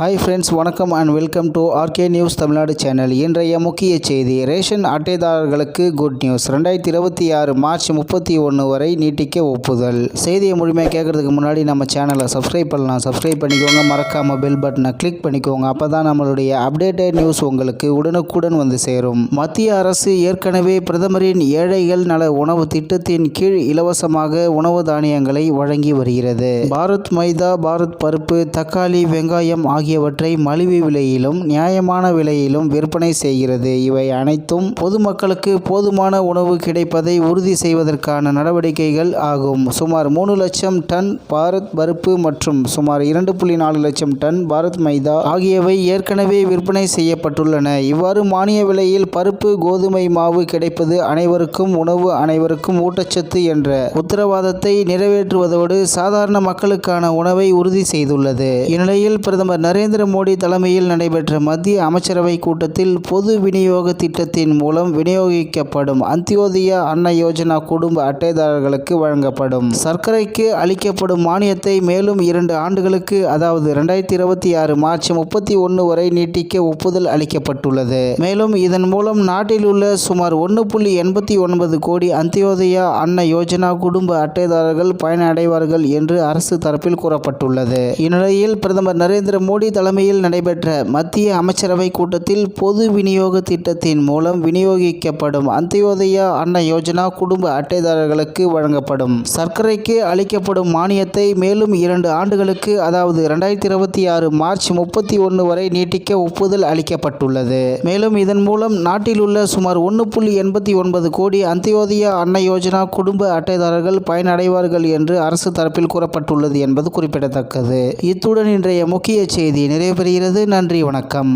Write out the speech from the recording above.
Hi friends வணக்கம் and welcome to RK news Tamil Nadu channel இன்றைய முக்கிய செய்தி ரேஷன் அட்டைதாரர்களுக்கு குட் நியூஸ் ரெண்டாயிரத்தி இருபத்தி ஆறு மார்ச் முப்பத்தி ஒன்று வரை நீட்டிக்க ஒப்புதல். செய்தியை முழுமையாக கேட்கறதுக்கு முன்னாடி நம்ம சேனலை சப்ஸ்கிரைப் பண்ணலாம். சப்ஸ்கிரைப் பண்ணிக்கோங்க மறக்காமல் பெல் பட்டனை கிளிக் பண்ணிக்கோங்க. அப்போ தான் நம்மளுடைய அப்டேட்டட் நியூஸ் உங்களுக்கு உடனுக்குடன் வந்து சேரும். மத்திய அரசு ஏற்கனவே பிரதமரின் ஏழைகள் நல உணவு திட்டத்தின் கீழ் இலவசமாக உணவு தானியங்களை வழங்கி வருகிறது. பாரத் மைதா பாரத் பருப்பு தக்காளி வெங்காயம் ஆகியவற்றை மலிவு விலையிலும் நியாயமான விலையிலும் விற்பனை செய்கிறது. இவை அனைத்தும் பொதுமக்களுக்கு போதுமான உணவு கிடைப்பதை உறுதி செய்வதற்கான நடவடிக்கைகள் ஆகும். சுமார் மூணு லட்சம் டன் பாரத் பருப்பு மற்றும் சுமார் இரண்டு புள்ளி நாலு லட்சம் டன் பாரத் மைதா ஆகியவை ஏற்கனவே விற்பனை செய்யப்பட்டுள்ளன. இவ்வாறு மானிய விலையில் பருப்பு கோதுமை மாவு கிடைப்பது அனைவருக்கும் உணவு அனைவருக்கும் ஊட்டச்சத்து என்ற உத்தரவாதத்தை நிறைவேற்றுவதோடு சாதாரண மக்களுக்கான உணவை உறுதி செய்துள்ளது. இந்நிலையில் பிரதமர் நரேந்திர மோடி தலைமையில் நடைபெற்ற மத்திய அமைச்சரவை கூட்டத்தில் பொது விநியோக திட்டத்தின் மூலம் விநியோகிக்கப்படும் அந்தியோதயா அன்ன யோஜனா குடும்ப அட்டைதாரர்களுக்கு வழங்கப்படும். சர்க்கரைக்கு அளிக்கப்படும் மானியத்தை மேலும் இரண்டு ஆண்டுகளுக்கு அதாவது இரண்டாயிரத்தி இருபத்தி ஆறு மார்ச் முப்பத்தி ஒன்று வரை நீட்டிக்க ஒப்புதல் அளிக்கப்பட்டுள்ளது. மேலும் இதன் மூலம் நாட்டில் உள்ள சுமார் ஒன்று புள்ளி எண்பத்தி ஒன்பது கோடி அந்தியோதயா அன்ன யோஜனா குடும்ப அட்டைதாரர்கள் பயனடைவார்கள் என்று அரசு தரப்பில் கூறப்பட்டுள்ளது. இந்நிலையில் பிரதமர் நரேந்திர மோடி தலைமையில் நடைபெற்ற மத்திய அமைச்சரவை கூட்டத்தில் பொது விநியோக திட்டத்தின் மூலம் விநியோகிக்கப்படும் அந்தியோதயா அன்ன யோஜனா குடும்ப அட்டைதாரர்களுக்கு வழங்கப்படும். சர்க்கரைக்கு அளிக்கப்படும் மானியத்தை மேலும் இரண்டு ஆண்டுகளுக்கு அதாவது இரண்டாயிரத்தி இருபத்தி ஆறு மார்ச் முப்பத்தி ஒன்று வரை நீட்டிக்க ஒப்புதல் அளிக்கப்பட்டுள்ளது. மேலும் இதன் மூலம் நாட்டில் உள்ள சுமார் ஒன்று புள்ளி எண்பத்தி ஒன்பது கோடி அந்தியோதயா அன்ன யோஜனா குடும்ப அட்டைதாரர்கள் பயனடைவார்கள் என்று அரசு தரப்பில் கூறப்பட்டுள்ளது என்பது குறிப்பிடத்தக்கது. இத்துடன் இன்றைய முக்கிய செய்தி நிறைவு பெறுகிறது நன்றி வணக்கம்.